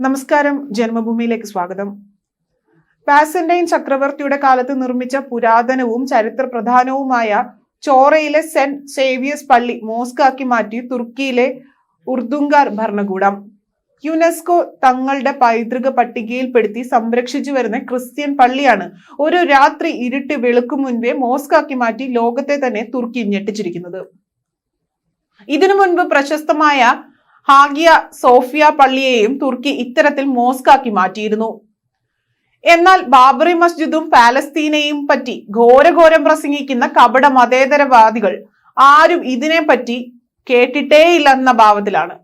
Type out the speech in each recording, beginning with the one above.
നമസ്കാരം ജന്മഭൂമിയിലേക്ക് സ്വാഗതം. പാസന്റൈൻ ചക്രവർത്തിയുടെ കാലത്ത് നിർമ്മിച്ച പുരാതനവും ചരിത്ര പ്രധാനവുമായ ചോറയിലെ സെന്റ് സേവിയേഴ്സ് പള്ളി മോസ്കാക്കി മാറ്റി തുർക്കിയിലെ ഉർദുങ്കാർ ഭരണകൂടം. യുനെസ്കോ തങ്ങളുടെ പൈതൃക പട്ടികയിൽപ്പെടുത്തി സംരക്ഷിച്ചു വരുന്ന ക്രിസ്ത്യൻ പള്ളിയാണ് ഒരു രാത്രി ഇരുട്ട് വെളുക്കും മുൻപേ മോസ്കാക്കി മാറ്റി ലോകത്തെ തന്നെ തുർക്കി ഞെട്ടിച്ചിരിക്കുന്നത്. ഇതിനു മുൻപ് പ്രശസ്തമായ ഹാഗിയ സോഫിയ പള്ളിയെയും തുർക്കി ഇത്തരത്തിൽ മോസ്കാക്കി മാറ്റിയിരുന്നു. എന്നാൽ ബാബറി മസ്ജിദും പാലസ്തീനെയും പറ്റി ഘോരഘോരം പ്രസംഗിക്കുന്ന കപട മതേതരവാദികൾ ആരും ഇതിനെപ്പറ്റി കേട്ടിട്ടേയില്ലെന്ന ഭാവത്തിലാണ്.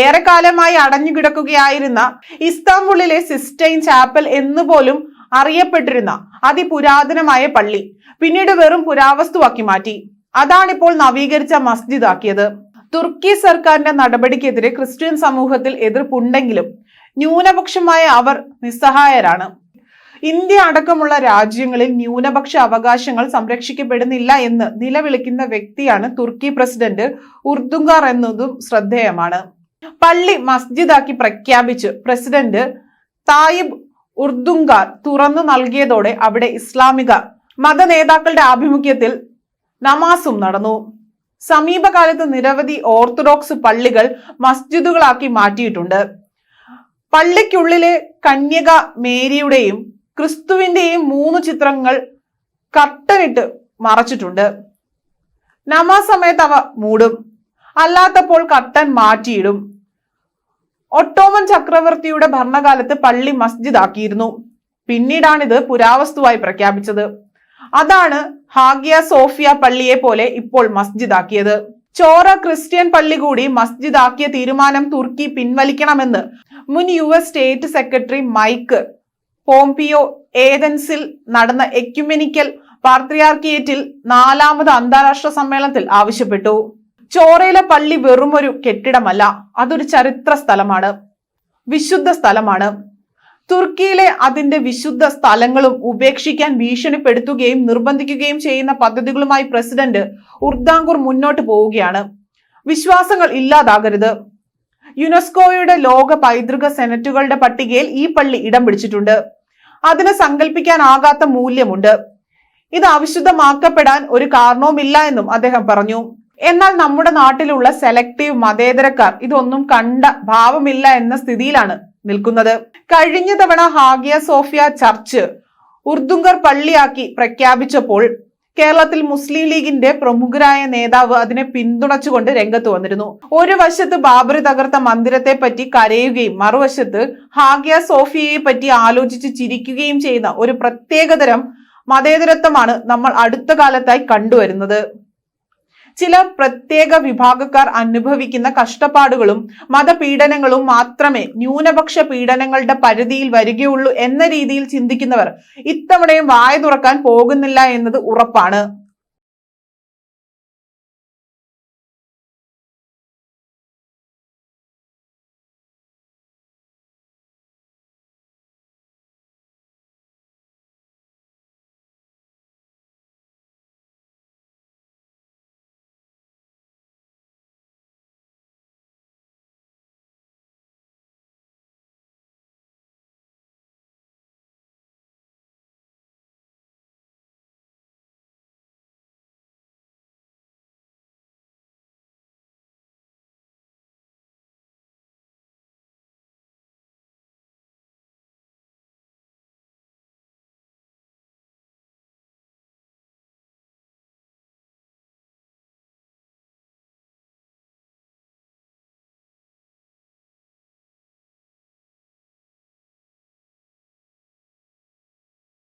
ഏറെക്കാലമായി അടഞ്ഞുകിടക്കുകയായിരുന്ന ഇസ്താംബുളിലെ സിസ്റ്റൈൻ ചാപ്പൽ എന്നുപോലും അറിയപ്പെട്ടിരുന്ന അതിപുരാതനമായ പള്ളി പിന്നീട് വെറും പുരാവസ്തുവാക്കി മാറ്റി. അതാണിപ്പോൾ നവീകരിച്ച മസ്ജിദ് ആക്കിയത് തുർക്കി സർക്കാരിന്റെ നടപടിക്കെതിരെ ക്രിസ്ത്യൻ സമൂഹത്തിൽ എതിർപ്പുണ്ടെങ്കിലും ന്യൂനപക്ഷമായ അവർ നിസ്സഹായരാണ്. ഇന്ത്യ അടക്കമുള്ള രാജ്യങ്ങളിൽ ന്യൂനപക്ഷ അവകാശങ്ങൾ സംരക്ഷിക്കപ്പെടുന്നില്ല എന്ന് നിലവിളിക്കുന്ന വ്യക്തിയാണ് തുർക്കി പ്രസിഡന്റ് ഉർദുങ്കാർ എന്നതും ശ്രദ്ധേയമാണ്. പള്ളി മസ്ജിദാക്കി പ്രഖ്യാപിച്ച് പ്രസിഡന്റ് തായിബ് ഉർദുങ്കാർ തുറന്നു നൽകിയതോടെ അവിടെ ഇസ്ലാമിക മത നേതാക്കളുടെ ആഭിമുഖ്യത്തിൽ നമാസും നടന്നു. സമീപകാലത്ത് നിരവധി ഓർത്തഡോക്സ് പള്ളികൾ മസ്ജിദുകളാക്കി മാറ്റിയിട്ടുണ്ട്. പള്ളിക്കുള്ളിലെ കന്യക മേരിയുടെയും ക്രിസ്തുവിന്റെയും മൂന്ന് ചിത്രങ്ങൾ കട്ടനിട്ട് മറച്ചിട്ടുണ്ട്. നമാസ് സമയത്ത് അവ മൂടും. അല്ലാത്തപ്പോൾ കട്ടൻ മാറ്റിയിടും. ഒട്ടോമൻ ചക്രവർത്തിയുടെ ഭരണകാലത്ത് പള്ളി മസ്ജിദ് ആക്കിയിരുന്നു പിന്നീടാണിത് പുരാവസ്തുവായി പ്രഖ്യാപിച്ചത്. അതാണ് ഹാഗിയ സോഫിയ പള്ളിയെ പോലെ ഇപ്പോൾ മസ്ജിദ് ആക്കിയത് ചോറ ക്രിസ്ത്യൻ പള്ളി കൂടി മസ്ജിദാക്കിയ തീരുമാനം തുർക്കി പിൻവലിക്കണമെന്ന് മുൻ U S state secretary Mike Pompeo ഏതൻസിൽ നടന്ന എക്യുമെനിക്കൽ പാർത്രിയാർക്കിയേറ്റിൽ നാലാമത് അന്താരാഷ്ട്ര സമ്മേളനത്തിൽ ആവശ്യപ്പെട്ടു. ചോറയിലെ പള്ളി വെറുമൊരു കെട്ടിടമല്ല അതൊരു ചരിത്ര സ്ഥലമാണ് വിശുദ്ധ സ്ഥലമാണ്. തുർക്കിയിലെ അതിന്റെ വിശുദ്ധ സ്ഥലങ്ങളും ഉപേക്ഷിക്കാൻ ഭീഷണിപ്പെടുത്തുകയും നിർബന്ധിക്കുകയും ചെയ്യുന്ന പദ്ധതികളുമായി പ്രസിഡന്റ് ഉർദാങ്കൂർ മുന്നോട്ട് പോവുകയാണ്. വിശ്വാസങ്ങൾ ഇല്ലാതാകരുത്. യുനെസ്കോയുടെ ലോക പൈതൃക സെനറ്റുകളുടെ പട്ടികയിൽ ഈ പള്ളി ഇടം പിടിച്ചിട്ടുണ്ട്. അതിന് സങ്കല്പിക്കാനാകാത്ത മൂല്യമുണ്ട്. ഇത് അവിശുദ്ധമാക്കപ്പെടാൻ ഒരു കാരണവുമില്ല എന്നും അദ്ദേഹം പറഞ്ഞു. എന്നാൽ നമ്മുടെ നാട്ടിലുള്ള സെലക്ടീവ് മതേതരക്കാർ ഇതൊന്നും കണ്ട ഭാവമില്ല എന്ന സ്ഥിതിയിലാണ്. നിൽക്കുന്നത്. കഴിഞ്ഞ തവണ ഹാഗിയ സോഫിയ ചർച്ച് ഉർദുങ്കർ പള്ളിയാക്കി പ്രഖ്യാപിച്ചപ്പോൾ കേരളത്തിൽ മുസ്ലിം ലീഗിന്റെ പ്രമുഖരായ നേതാവ് അതിനെ പിന്തുണച്ചുകൊണ്ട് രംഗത്ത് വന്നിരുന്നു. ഒരു വശത്ത് ബാബറി തകർത്ത മന്ദിരത്തെ പറ്റി കരയുകയും മറുവശത്ത് ഹാഗിയ സോഫിയയെ പറ്റി ആലോചിച്ച് ചിരിക്കുകയും ചെയ്യുന്ന ഒരു പ്രത്യേകതരം മതേതരത്വമാണ് നമ്മൾ അടുത്ത കാലത്തായി കണ്ടുവരുന്നത്. ചില പ്രത്യേക വിഭാഗക്കാർ അനുഭവിക്കുന്ന കഷ്ടപ്പാടുകളും മതപീഡനങ്ങളും മാത്രമേ ന്യൂനപക്ഷ പീഡനങ്ങളുടെ പരിധിയിൽ വരികയുള്ളൂ എന്ന രീതിയിൽ ചിന്തിക്കുന്നവർ ഇത്തവണയും വായ തുറക്കാൻ പോകുന്നില്ല എന്നത് ഉറപ്പാണ്.